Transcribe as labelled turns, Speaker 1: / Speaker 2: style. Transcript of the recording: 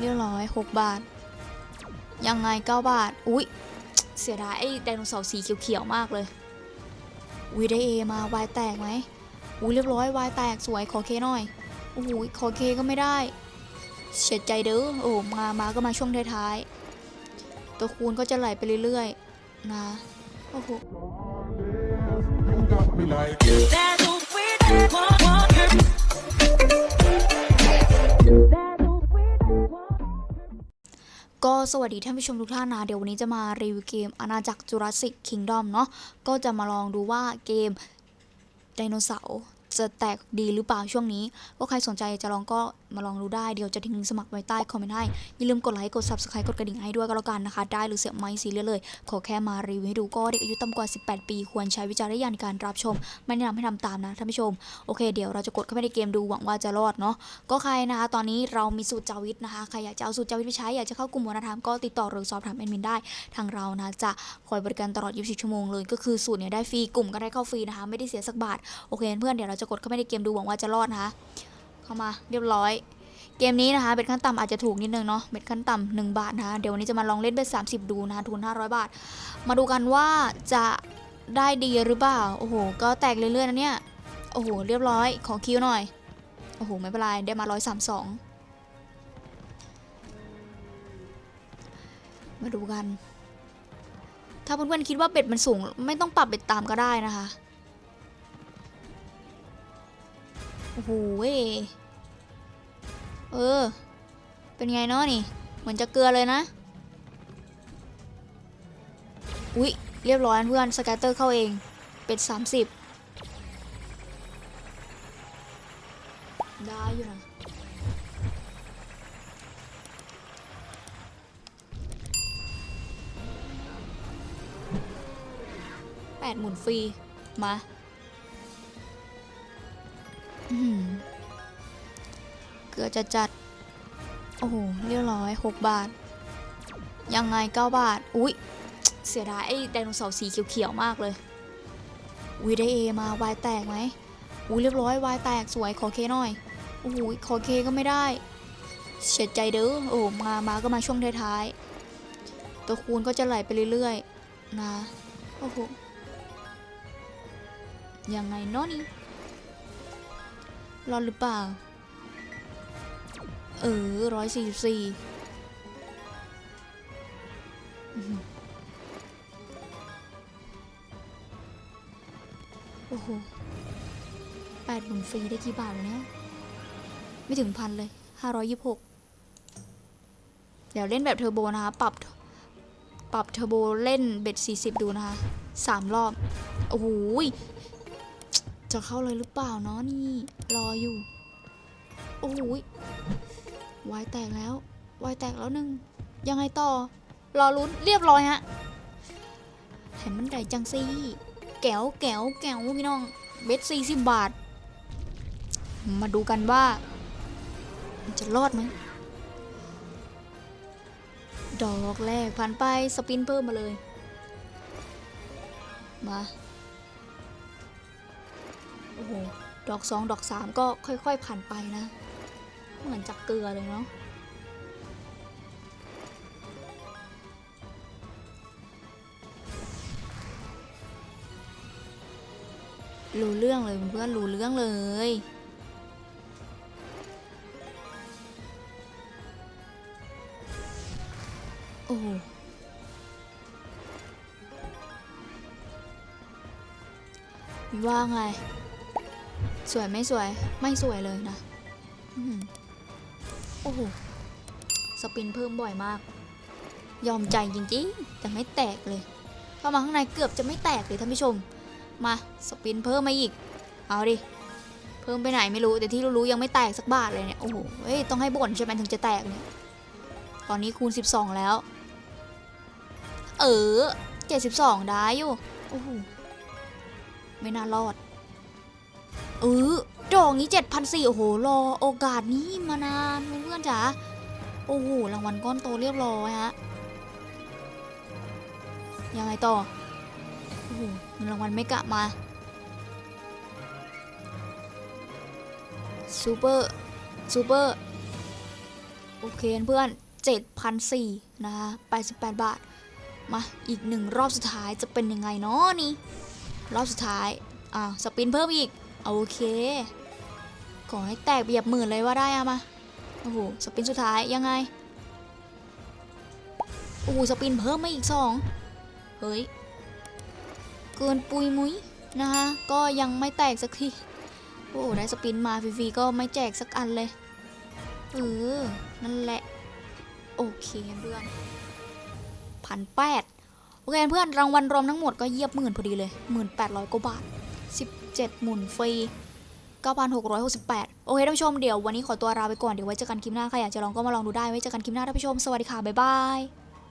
Speaker 1: เรียบร้อยหกบาท ยังไงเก้าบาท อุ๊ยเสียดายไอ้ไดโนเสาร์สีเขียวๆมากเลยอุ๊ยได้เอมาวายแตกไหมอุ๊ยเรียบร้อยวายแตกสวยขอเคหน่อยโอ้โหขอเคก็ไม่ได้เสียใจเด้อโอ้มามาก็มาช่วงท้ายๆตัวคูณก็จะไหลไปเรื่อยๆนะโอ้โห
Speaker 2: You got me like yeah.
Speaker 1: สวัสดีท่านผู้ชมทุกท่านนะ เดี๋ยววันนี้จะมารีวิวเกมอาณาจักรจูราสสิกคิงดอมเนาะก็จะมาลองดูว่าเกมไดโนเสาร์จะแตกดีหรือเปล่าช่วงนี้ ก็ใครสนใจจะลองก็มาลองดูได้เดี๋ยวจะทิ้งสมัครไว้ใต้คอมเมนต์ให้ อย่าลืมกดไลค์ กด subscribe กดกระดิ่งให้ด้วยก็แล้วกันนะคะ ได้หรือเสียไม่ซีเรียสเลย ขอแค่มารีวิวให้ดูก็เด็กอายุต่ำกว่า 18 ปี ควรใช้วิจารณญาณในการรับชม ไม่แนะนำให้ทำตามนะท่านผู้ชม โอเค เดี๋ยวเราจะกดเข้าไปในเกมดูหวังว่าจะรอดเนาะก็ใครนะคะตอนนี้เรามีสูตรจาวิทนะคะใครอยากจะเอาสูตรจาวิทไปใช้อยากจะเข้ากลุ่มวัฒนธรรมก็ติดต่อหรือสอบถามแอดมินได้ ทางเรานะจะคอยบริการตลอด 24 ชั่วโมงเลยก็คือสูตรเนี่ยได้ฟรีกลุ่มก็ได้เข้าฟรีนะคะไม่ได้เสียสักบาทโอเคเพื่อนเดี๋ยวเราจะกดเข้าไปในเกมดูหวังว่าจะรอดนะคะ เข้ามาเรียบร้อย เกมนี้นะคะเบ็ดขั้นต่ำอาจจะถูกนิดนึงเนาะเบ็ดขั้นต่ำหนึ่งบาทนะคะเดี๋ยววันนี้จะมาลองเล่นเบ็ด30ดูนะคะทุน500บาท มาดูกันว่าจะได้ดีหรือเปล่าโอ้โหก็แตกเรื่อยๆนะเนี่ยโอ้โหเรียบร้อยขอคิวหน่อยโอ้โหไม่เป็นไรได้มา132มาดูกัน ถ้าเพื่อนๆคิดว่าเบ็ดมันสูง ไม่ต้องปรับเบ็ดตามก็ได้นะคะ โอ้โหเออ เป็นไงเนาะนี่ เหมือนจะเกลือเลยนะ อุ๊ย เรียบร้อยเพื่อน สแกตเตอร์เข้าเอง เป็นสามสิบได้อยู่นะแปดหมุนฟรี มา เกือจะจัด โอ้โหเรียบร้อยหกบาท ยังไงเก้าบาท อุ๊ยเสียดายไอ้ไดโนเสาร์สีเขียวๆมากเลยอุ๊ยได้เอมาวายแตกไหมอุ๊ยเรียบร้อยวายแตกสวยขอเคหน่อยโอ้โหขอเคก็ไม่ได้เสียใจเด้อโอ้มามาก็มาช่วงท้ายๆตัวคูณก็จะไหลไปเรื่อยๆนะโอ้โหยังไงเนาะนี่ รอดหรือเปล่า เออร้อยสี่สิบสี่โอ้โหแปดหมื่นฟรีได้กี่บาทวะเนี่ยไม่ถึงพันเลยห้าร้อยยี่สิบหกเดี๋ยวเล่นแบบเทอร์โบนะคะ ปรับ ปรับเทอร์โบเล่นเบ็ดสี่สิบดูนะคะสามรอบ โอ้โห จะเข้าเลยหรือเปล่าเนาะนี่รออยู่ โอ้โหยวายแตกแล้ววายแตกแล้วหนึ่งยังไงต่อ รอลุ้นเรียบร้อยฮะเห็นมันได้จังซี่แก้วแก้วแก้วพี่น้อง เบ็ดสี่สิบบาท มาดูกันว่ามันจะรอดไหมดอกแรกผ่านไปสปินเพิ่มมาเลย มา โหดอกสองดอกสามก็ค่อยๆผ่านไปนะ เหมือนจักเกลือเลยเนาะรู้เรื่องเลยเพื่อนรู้เรื่องเลย โอ้ว่าไง สวยไม่สวยไม่สวยเลยนะโอ้โหสปินเพิ่มบ่อยมาก ยอมใจจริงๆ แต่ไม่แตกเลยเข้ามาข้างในเกือบจะไม่แตกเลยท่านผู้ชม มาสปินเพิ่มมาอีก เอาดิ เพิ่มไปไหนไม่รู้ แต่ที่รู้ๆยังไม่แตกสักบาทเลยเนี่ย โอ้โหเฮ้ย ต้องให้บ่นใช่ไหมถึงจะแตกเนี่ย ตอนนี้คูณ 12 แล้ว เออ 72 ได้อยู่ โอ้โห ไม่น่ารอด เออดอกนี้เจ็ดพันสี่โอ้โห รอโอกาสนี้มานานเพื่อนๆจ๋า โอ้โห รางวัลก้อนโตเรียบร้อยฮะ ยังไงต่อ โอ้โหเงินรางวัลไม่กะมาซูเปอร์ซูเปอร์ โอเคเพื่อน7,004นสี่นะคะ88บาท มาอีกหนึ่งรอบสุดท้ายจะเป็นยังไงเนาะนี่ รอบสุดท้าย อ่า สปินเพิ่มอีก โอเคขอให้แตกเบียบหมื่นเลยว่าได้อะมาโอ้โหสปินสุดท้ายยังไงโอ้โหสปินเพิ่มมาอีกสองเฮ้ยเกินปุยมุ้ยนะคะก็ยังไม่แตกสักทีโอ้โหได้สปินมาฟรีๆก็ไม่แจกสักอันเลยเออนั่นแหละโอเคเพื่อนพันแปดโอเคเพื่อนรางวัลรวมทั้งหมดก็เยียบหมื่นพอดีเลยหมื่นแปดร้อยกว่าบาท สิบเจ็ดหมุนฟรีเก้าพันหกร้อยหกสิบแปดโอเคท่านผู้ชมเดี๋ยววันนี้ขอตัวลาไปก่อน เดี๋ยวไว้เจอกันคลิปหน้าใครอยากจะลองก็มาลองดูได้ ไว้เจอกันคลิปหน้าท่านผู้ชม สวัสดีค่ะ บ๊ายบาย